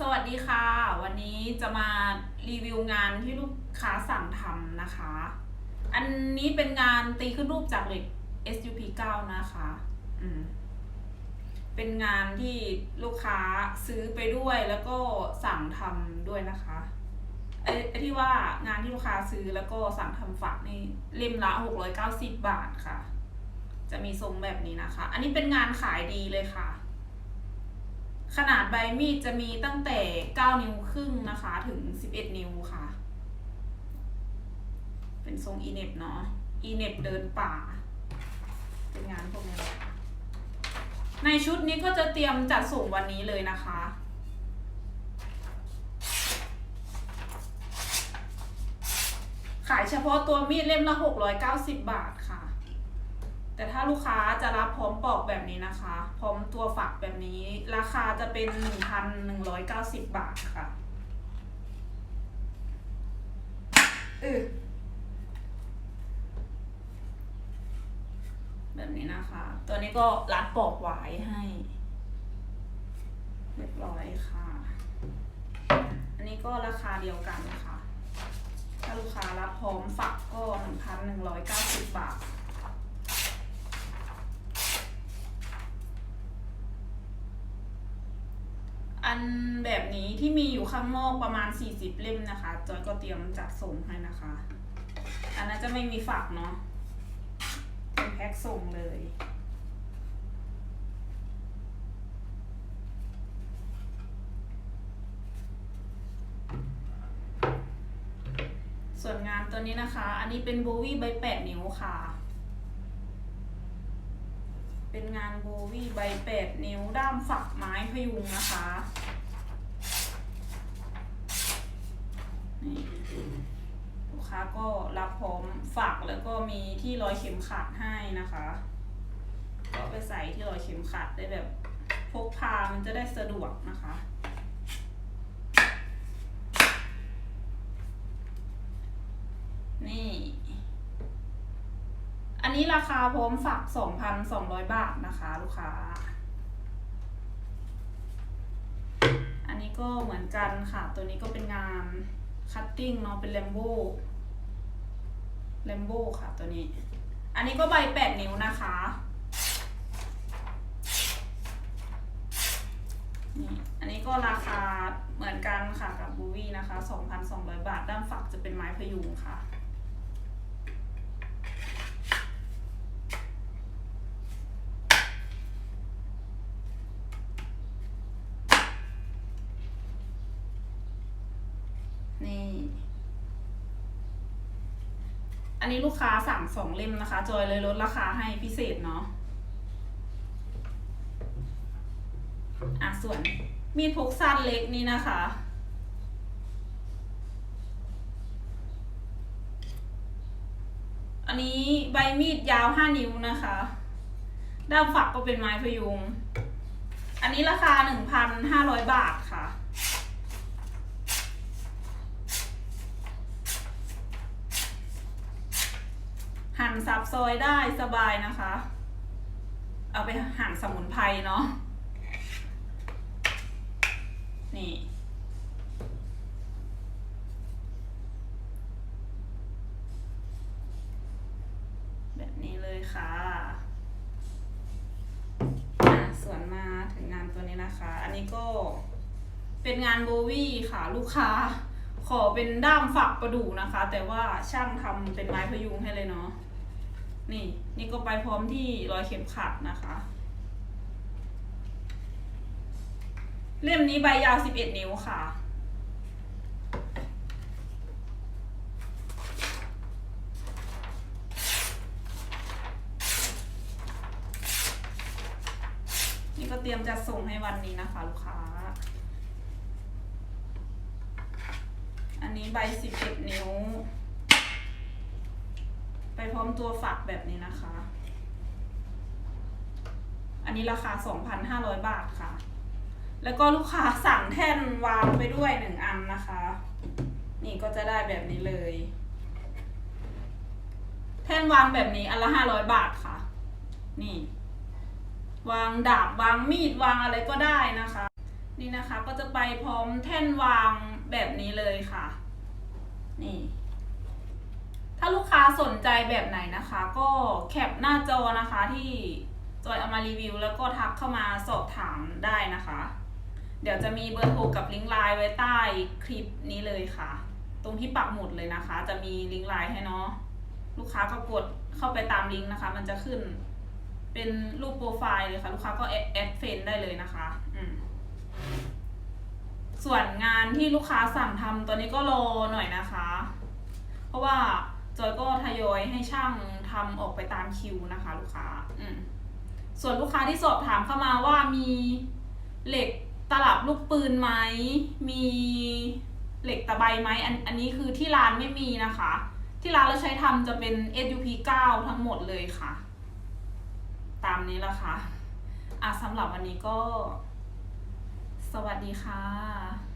สวัสดีค่ะ วันนี้จะมารีวิวงานที่ลูกค้าสั่งทำนะคะ อันนี้เป็นงานตีขึ้นรูปจากเหล็ก SUP 9นะคะอืมเป็นงานที่ลูกค้าซื้อไปด้วยแล้วก็สั่งทำด้วยนะคะไอ้ไอที่ว่างานที่ลูกค้าซื้อแล้วก็สั่งทำฝากนี่เล่มละ 690 บาทค่ะ จะมีทรงแบบนี้นะคะ อันนี้เป็นงานขายดีเลยค่ะ ขนาดใบมีดจะมีตั้งแต่ 9 นิ้วครึ่งนะคะ ถึง 11 นิ้วค่ะ เป็นทรงอีเน็บเนาะ อีเน็บเดินป่า เป็นงานพวกนี้ ในชุดนี้ก็จะเตรียมจัดส่งวันนี้เลยนะคะขายเฉพาะตัวมีดเล่มละ 690 บาทค่ะ แต่ถ้าลูกค้าจะรับพร้อ ปอกแบบนี้นะคะ พร้อมตัวฝักแบบนี้ ราคาจะเป็น 1,190 บาทค่ะเออแบบนี้นะคะ ตัวนี้ก็รัดปอกไว้ให้เรียบร้อยค่ะ อันนี้ก็ราคาเดียวกันนะคะ ถ้าลูกค้ารับพร้อมฝักก็ 1,190 บาท อันแบบนี้ที่มีอยู่ข้างนอกประมาณ 40 เล่มนะคะ จอยก็เตรียมจัดส่งให้นะคะ อันนั้นจะไม่มีฝักเนาะเป็นแพ็คส่งเลย ส่วนงานตัวนี้นะคะ อันนี้เป็นโบวี่ใบแปดนิ้วค่ะ เป็นงานโบวี่ใบแปดนิ้วด้ามฝักไม้พยุงนะคะนี่ลูกค้าก็รับพร้อมฝักแล้วก็มีที่รอยเข็มขัดให้นะคะ ก็ไปใส่ที่รอยเข็มขัดได้แบบพกพามันจะได้สะดวกนะคะ นี่ อั นนี้ราคาพร้อมฝาก 2,200 บาทนะคะลูกค้า อันนี้ก็เหมือนกันค่ะ ตัวนี้ก็เป็นงานคัตติ้งเนาะเป็นแลมโบ้แลมโบ้ค่ะตัวนี้ อันนี้ก็ใบแปดนิ้วนะคะ นี่ อันนี้ก็ราคาเหมือนกันค่ะกับบูวี่นะคะ 2,200 บาท ด้านฝักจะเป็นไม้พยุงค่ะ นี่ อันนี้ลูกค้าสั่งสองเล่มนะคะ จอยเลยลดราคาให้พิเศษเนาะอะส่วนมีดพกสั้นเล็กนี่นะคะ อันนี้ใบมีดยาวห้านิ้วนะคะ ด้ามฝักก็เป็นไม้พยุง อันนี้ราคาหนึ่งพันห้าร้อยบาทค่ะ สับซอยได้สบายนะคะ เอาไปหั่นสมุนไพรเนาะนี่แบบนี้เลยค่ะอะส่วนมาถึงงานตัวนี้นะคะ อันนี้ก็เป็นงานโบวี่ค่ะลูกค้า ขอเป็นด้ามฝักประดู่นะคะ แต่ว่าช่างทำเป็นไม้พยุงให้เลยเนาะ นี่นี่ก็ไปพร้อมที่รอยเข็มขัดนะคะ เล่มนี้ใบยาว11นิ้วค่ะ นี่ก็เตรียมจะส่งให้วันนี้นะคะลูกค้า อันนี้ใบ11นิ้ว พร้อมตัวฝักแบบนี้นะคะ อันนี้ราคา 2,500 บาทค่ะ แล้วก็ลูกค้าสั่งแท่นวางไปด้วยหนึ่งอันนะคะ นี่ก็จะได้แบบนี้เลย แท่นวางแบบนี้อันละห้าร้อยบาทค่ะ นี่ วางดาบวางมีดวางอะไรก็ได้นะคะ นี่นะคะก็จะไปพร้อมแท่นวางแบบนี้เลยค่ะ นี่ ถ้าลูกค้าสนใจแบบไหนนะคะ ก็แคปหน้าจอนะคะที่จอยเอามารีวิว แล้วก็ทักเข้ามาสอบถามได้นะคะ เดี๋ยวจะมีเบอร์โทรกับลิงก์ไลน์ไว้ใต้คลิปนี้เลยค่ะ ตรงที่ปักหมุดเลยนะคะ จะมีลิงก์ไลน์ให้เนาะลูกค้าก็กดเข้าไปตามลิงก์นะคะ มันจะขึ้นเป็นรูปโปรไฟล์เลยค่ะ ลูกค้าก็แอดแอดเฟนได้เลยนะคะอืมส่วนงานที่ลูกค้าสั่งทำตัวนี้ก็รอหน่อยนะคะ เพราะว่า จอยก็ทยอยให้ช่างทำออกไปตามคิวนะคะ ลูกค้าอืมส่วนลูกค้าที่สอบถามเข้ามาว่ามีเหล็กตลับลูกปืนไหม มีเหล็กตะไบไหมอันอันนี้คือที่ร้านไม่มีนะคะ ที่ร้านเราใช้ทำจะเป็น SUP 9 ทั้งหมดเลยค่ะ ตามนี้ละค่ะอะสำหรับวันนี้ก็ สวัสดีค่ะ